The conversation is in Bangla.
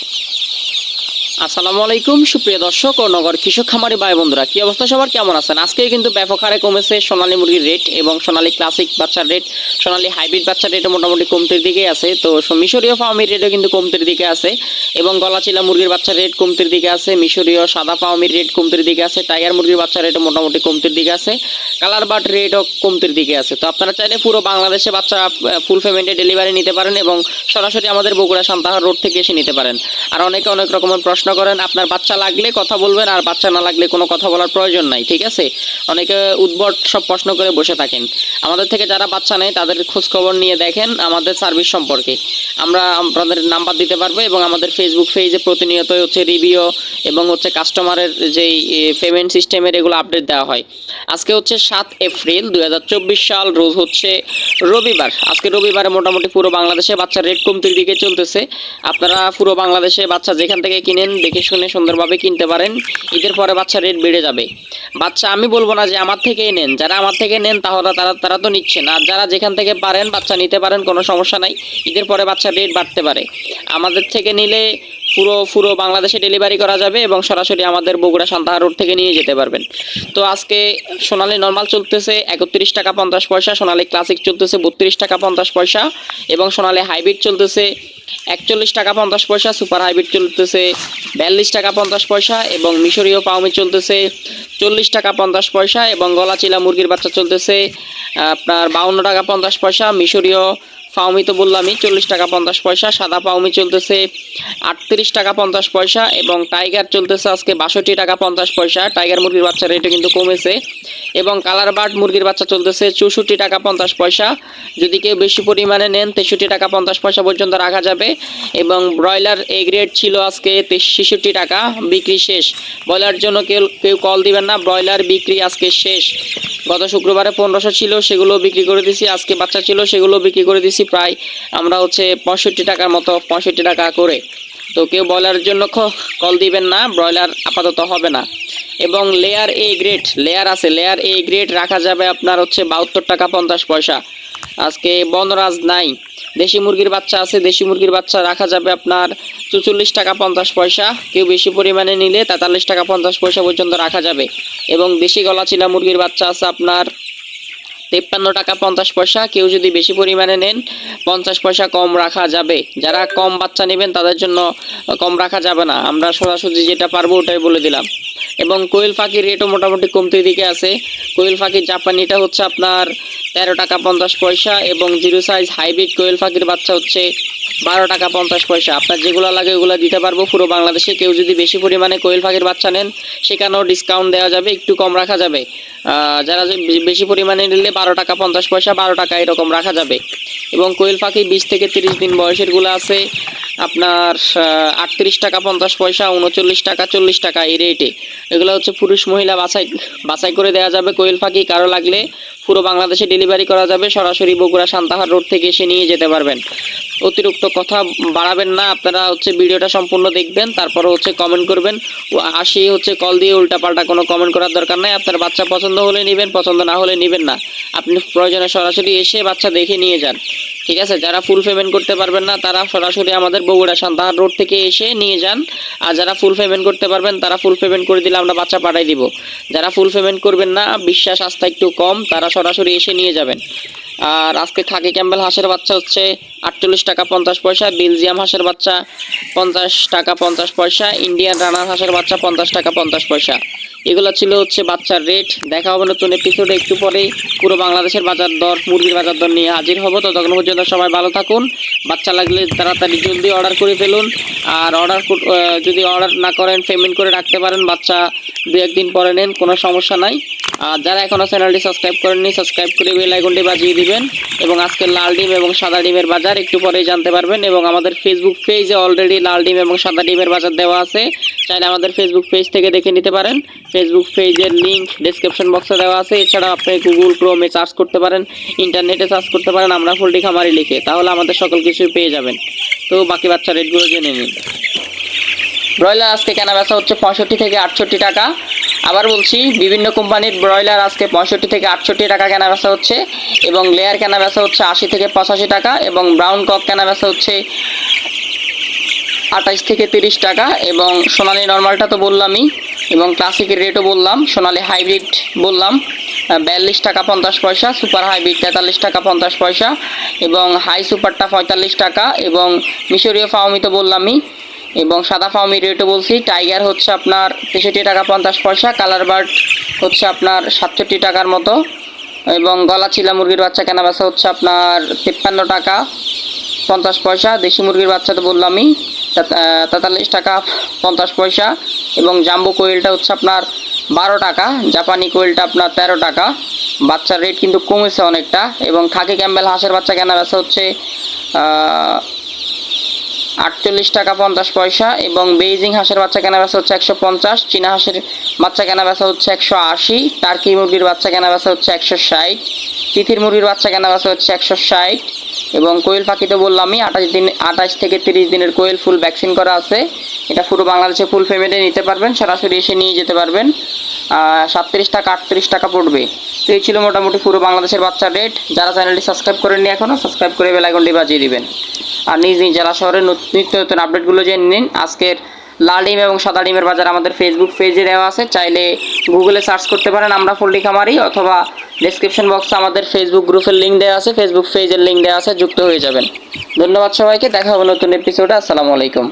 you আসসালামু আলাইকুম, সুপ্রিয় দর্শক ও নগর কৃষক খামারি ভাই বন্ধুরা, কি অবস্থা সবার? কেমন আছেন? আজকে কিন্তু ব্যাপক হারে কমেছে সোনালী মুরগির রেট এবং সোনালী ক্লাসিক বাচ্চার রেট সোনালী হাইব্রিড বাচ্চার রেটও মোটামুটি কমতির দিকে আছে। তো মিশরীয় ফার্মির রেটও কিন্তু কমতির দিকে আছে এবং গলাচিলা মুরগির বাচ্চার রেট কমতির দিকে আছে, মিশরীয় সাদা ফার্মির রেট কমতির দিকে আছে টাইগার মুরগির বাচ্চার রেটও মোটামুটি কমতির দিকে আছে কালার বাট রেটও কমতির দিকে আছে। তো আপনারা চাইলে পুরো বাংলাদেশে বাচ্চা ফুল পেমেন্টে ডেলিভারি নিতে পারেন এবং সরাসরি আমাদের বগুড়া সান্তাহার রোড থেকে এসে নিতে পারেন। আর অনেকে অনেক রকমের প্রশ্ন করেন, আপনার বাচ্চা লাগলে কথা বলবেন আর বাচ্চা না লাগলে কোনো কথা বলার প্রয়োজন নাই, ঠিক আছে? অনেকে উদ্ভট সব প্রশ্ন করে বসে থাকেন। আমাদের থেকে যারা বাচ্চা নেয়, তাদের খোঁজ নিয়ে দেখেন আমাদের সার্ভিস সম্পর্কে। আমরা আপনাদের নাম্বার দিতে পারব এবং আমাদের ফেসবুক পেজে প্রতিনিয়ত হচ্ছে রিভিউ এবং হচ্ছে কাস্টমারের যেই পেমেন্ট সিস্টেমের এগুলো আপডেট দেওয়া হয়। আজকে হচ্ছে সাত এপ্রিল দু হাজার চব্বিশ সাল, রোজ হচ্ছে রবিবার। আজকে রবিবারে মোটামুটি পুরো বাংলাদেশে বাচ্চার রেট কমতির দিকে চলতেছে। আপনারা পুরো বাংলাদেশে বাচ্চা যেখান থেকে কিনেন দেখে শুনে সুন্দরভাবে কিনতে পারেন, ঈদের পরে বাচ্চা রেট বেড়ে যাবে। বাচ্চা, আমি বলব না যে আমার থেকেই নেন, যারা আমার থেকে নেন তাহলে তারা তারা তো নিচ্ছেন, আর যারা যেখান থেকে পারেন, বাচ্চা নিতে পারেন, কোনো সমস্যা নাই, ঈদের পরে বাচ্চার রেট বাড়তে পারে। আমাদের থেকে নিলে পুরো পুরো বাংলাদেশে ডেলিভারি করা যাবে এবং সরাসরি আমাদের বগুড়া সান্তাহার রোড থেকে নিয়ে যেতে পারবেন। তো আজকে সোনালি নর্মাল চলতেছে একত্রিশ টাকা পঞ্চাশ পয়সা, সোনালি ক্লাসিক চলতেছে বত্রিশ টাকা পঞ্চাশ পয়সা এবং সোনালি হাইব্রিড চলতেছে একচল্লিশ টাকা পঞ্চাশ পয়সা সুপার হাইব্রিড চলতেছে বিয়াল্লিশ টাকা পঞ্চাশ পয়সা এবং মিশরীয় পাউমি চলতেছে চল্লিশ টাকা পঞ্চাশ পয়সা এবং গলাচিলা মুরগির বাচ্চা চলতেছে আপনার বাউন্ন টাকা পঞ্চাশ পয়সা মিশরীয় পাউমি তো বললামই, চল্লিশ টাকা পঞ্চাশ পয়সা, সাদা পাউমি চলতেছে আটত্রিশ টাকা পঞ্চাশ পয়সা এবং টাইগার চলতেছে আজকে বাষট্টি টাকা পঞ্চাশ পয়সা। টাইগার মুরগির বাচ্চার রেটও কিন্তু কমেছে এবং কালার বার্ড মুরগির বাচ্চা চলতেছে চৌষট্টি টাকা পঞ্চাশ পয়সা। যদি কেউ বেশি পরিমাণে নেন, তেষট্টি টাকা পঞ্চাশ পয়সা পর্যন্ত রাখা যাবে এবং ব্রয়লার এ গ্রেড ছিল আজকে ছেষট্টি টাকা, বিক্রি শেষ। ব্রয়লার জন্য কেউ কেউ কল দিবেন না, ব্রয়লার বিক্রি আজকে শেষ। গত শুক্রবারে পনেরোশো ছিল, সেগুলো বিক্রি করে দিছি, আজকে বাচ্চা ছিল, সেগুলো বিক্রি করে দিছি। প্রায়। আমরা হচ্ছে পঁয়ষট্টি টাকার মতো, পঁয়ষট্টি টাকা করে। তো কেউ ব্রয়লারের জন্য কল দিবেন না, ব্রয়লার আপাতত হবে না। এবং লেয়ার এ গ্রেড লেয়ার আছে লেয়ার এ গ্রেড রাখা যাবে আপনার হচ্ছে বাহাত্তর টাকা পঞ্চাশ পয়সা। আজকে বনরাজ নাই। দেশি মুরগির বাচ্চা আছে, দেশি মুরগির বাচ্চা রাখা যাবে আপনার চুচল্লিশ টাকা পঞ্চাশ পয়সা। কেউ বেশি পরিমাণে নিলে তেতাল্লিশ টাকা পঞ্চাশ পয়সা পর্যন্ত রাখা যাবে। এবং দেশি গলাচিলা মুরগির বাচ্চা আছে আপনার তেপ্পান্ন টাকা পঞ্চাশ পয়সা। কেউ যদি বেশি পরিমাণে নেন, পঞ্চাশ পয়সা কম রাখা যাবে। যারা কম বাচ্চা নেবেন, তাদের জন্য কম রাখা যাবে না। আমরা সরাসরি যেটা পারব, ওটাই বলে দিলাম। এবং কোয়েল পাখির রেটও মোটামুটি কমতির দিকে আছে। কোয়েল পাখির জাপানিটা হচ্ছে আপনার তেরো টাকা পঞ্চাশ পয়সা এবং জিরো সাইজ হাইব্রিড কোয়েল পাখির বাচ্চা হচ্ছে বারো টাকা পঞ্চাশ পয়সা। আপনার যেগুলো লাগে ওগুলো দিতে পারব পুরো বাংলাদেশে। কেউ যদি বেশি পরিমাণে কোয়েল পাখির বাচ্চা নেন, সেখানেও ডিসকাউন্ট দেওয়া যাবে, একটু কম রাখা যাবে। যারা বেশি পরিমাণে নিলে বারো টাকা পঞ্চাশ পয়সা, বারো টাকা এরকম রাখা যাবে। এবং কোয়েল পাখি বিশ থেকে তিরিশ দিন বয়সেরগুলো আছে। আপনার আটত্রিশ টাকা, পঞ্চাশ পয়সা, উনচল্লিশ টাকা, চল্লিশ টাকা এই রেটে এগুলো হচ্ছে পুরুষ মহিলা বাছাই বাছাই করে দেওয়া যাবে কোয়েল পাখি। কারও লাগলে পুরো বাংলাদেশে ডেলিভারি করা যাবে। সরাসরি বগুড়া সান্তাহার রোড থেকে এসে নিয়ে যেতে পারবেন। অতিরিক্ত কথা বাড়াবেন না, আপনারা হচ্ছে ভিডিওটা সম্পূর্ণ দেখবেন তারপর হচ্ছে কমেন্ট করবেন। আসি হচ্ছে কল দিয়ে উল্টাপাল্টা কোনো কমেন্ট করার দরকার নাই, আপনার বাচ্চা পছন্দ হলে নেবেন, পছন্দ না হলে নেবেন না। আপনি প্রয়োজনে সরাসরি এসে বাচ্চা দেখে নিয়ে যান। ঠিক আছে, যারা ফুল পেমেন্ট করতে পারবেন না, তারা সরাসরি আমাদের বগুড়া সান্তাহার রোড থেকে এসে নিয়ে যান। আর যারা ফুল পেমেন্ট করতে পারবেন, তারা ফুল পেমেন্ট করে দিলে আমরা বাচ্চা পাঠাই দিব। যারা ফুল পেমেন্ট করবেন না, বিশ্বাস, আস্থা একটু কম, তারা সরাসরি এসে নিয়ে যাবেন। আর আজকে খাকি ক্যাম্বেল হাঁসের বাচ্চা হচ্ছে আটচল্লিশ টাকা পঞ্চাশ পয়সা, বেলজিয়াম হাঁসের বাচ্চা পঞ্চাশ টাকা পঞ্চাশ পয়সা, ইন্ডিয়ান রানার হাঁসের বাচ্চা পঞ্চাশ টাকা পঞ্চাশ পয়সা। এগুলো ছিল হচ্ছে বাচ্চার রেট দেখা হবে নতুন এপিসোডে একটু পরেই। পুরো বাংলাদেশের বাজার দর, মুরগির বাজার দর নিয়ে হাজির হব। ততক্ষণ পর্যন্ত সবাই ভালো থাকুন। বাচ্চা লাগলে তাড়াতাড়ি জলদি অর্ডার করে ফেলুন। আর অর্ডার যদি অর্ডার না করেন পেমেন্ট করে রাখতে পারেন। বাচ্চা দু একদিন পরে নেন, কোনো সমস্যা নাই। আর যারা এখনও চ্যানেলটি সাবস্ক্রাইব করেননি সাবস্ক্রাইব করে বেল আইকনটি বাজিয়ে দিবেন। এবং আজকে লাল ডিম এবং সাদা ডিমের বাজার একটু পরেই জানতে পারবেন। এবং আমাদের ফেসবুক পেজে অলরেডি লাল ডিম এবং সাদা ডিমের বাজার দেওয়া আছে। চাইলে আমাদের ফেসবুক পেজ থেকে দেখে নিতে পারেন। ফেসবুক পেজের লিঙ্ক ডেসক্রিপশন বক্সে দেওয়া আছে। এছাড়াও আপনি গুগল ক্রোমে সার্চ করতে পারেন ইন্টারনেটে সার্চ করতে পারেন, আমরা ফুলটি খামারি লিখে, তাহলে আমাদের সকল কিছুই পেয়ে যাবেন। তো বাকি বাচ্চা রেটগুলো জেনে নিন। ব্রয়লার আজকে কেনা বেচা হচ্ছে পঁয়ষট্টি থেকে আটষট্টি টাকা। আবার বলছি, বিভিন্ন কোম্পানির ব্রয়লার আজকে পঁয়ষট্টি থেকে আটষট্টি টাকা কেনা বেচা হচ্ছে এবং লেয়ার কেনা বেচা হচ্ছে আশি থেকে পঁচাশি টাকা এবং ব্রাউন কক কেনা বেচা হচ্ছে আঠাশ থেকে তিরিশ টাকা এবং সোনালি নর্মালটা তো বললামই এবং ক্লাসিকের রেটও বললাম, সোনালি হাইব্রিড বললাম বিয়াল্লিশ টাকা পঞ্চাশ পয়সা সুপার হাইব্রিড তেতাল্লিশ টাকা পঞ্চাশ পয়সা এবং হাই সুপারটা পঁয়তাল্লিশ টাকা এবং মিশরীয় ফাউমি তো বললামই এবং সাদা ফাউমির রেটও বলছি টাইগার হচ্ছে আপনার তেষট্টি টাকা পঞ্চাশ পয়সা কালার বার্ড হচ্ছে আপনার সাতষট্টি টাকার মতো এবং গলা চিলা মুরগির বাচ্চা, কেনা বেচা হচ্ছে আপনার তিপ্পান্ন টাকা পঞ্চাশ পয়সা, দেশি মুরগির বাচ্চা তো বললামই। তেতাল্লিশ টাকা, পঞ্চাশ পয়সা এবং জাম্বো কোয়েলটা হচ্ছে আপনার বারো টাকা, জাপানি কোয়েলটা আপনার তেরো টাকা। বাচ্চার রেট কিন্তু কমেছে অনেকটা এবং খাকি ক্যাম্বেল হাঁসের বাচ্চা কেনা বেচা হচ্ছে আটচল্লিশ টাকা পঞ্চাশ পয়সা এবং বেইজিং হাঁসের বাচ্চা কেনা বেচা হচ্ছে একশো পঞ্চাশ, চীনা হাঁসের বাচ্চা কেনা বেচা হচ্ছে একশো আশি, টার্কি মুরগির বাচ্চা কেনা বেচা হচ্ছে একশো ষাট তিথির মুরগির বাচ্চা কেনা বেচা হচ্ছে একশো ষাট এবং কোয়েল পাখি তো বললামই, আঠাশ দিন, আঠাশ থেকে তিরিশ দিনের কোয়েল ফুল ভ্যাকসিন করা আছে। এটা পুরো বাংলাদেশে ফুল পেমেন্টে নিতে পারবেন, সরাসরি এসে নিয়ে যেতে পারবেন। সাতত্রিশ টাকা, আটত্রিশ টাকা পড়বে। তো এই ছিল মোটামুটি পুরো বাংলাদেশের বাচ্চার রেট যারা চ্যানেলটি সাবস্ক্রাইব করেননি এখনও সাবস্ক্রাইব করে বেলাইকনটি বাজিয়ে দিবেন। আর নিজ নিজ জেলা শহরের নত- নিত্য নতুন আপডেটগুলো জেনে নিন। আজকের লাল ডিম এবং সাদা ডিমের বাজার আমাদের ফেসবুক পেজে দেওয়া আছে। চাইলে গুগলে সার্চ করতে পারেন, আমরা পোল্ট্রি খামারি অথবা ডিসক্রিপশন বক্সে আমাদের ফেসবুক গ্রুপের লিঙ্ক দেওয়া আছে। ফেসবুক পেজের লিঙ্ক দেওয়া আছে, যুক্ত হয়ে যাবেন। ধন্যবাদ সবাইকে, দেখা হবে নতুন এপিসোডে আসসালামু আলাইকুম।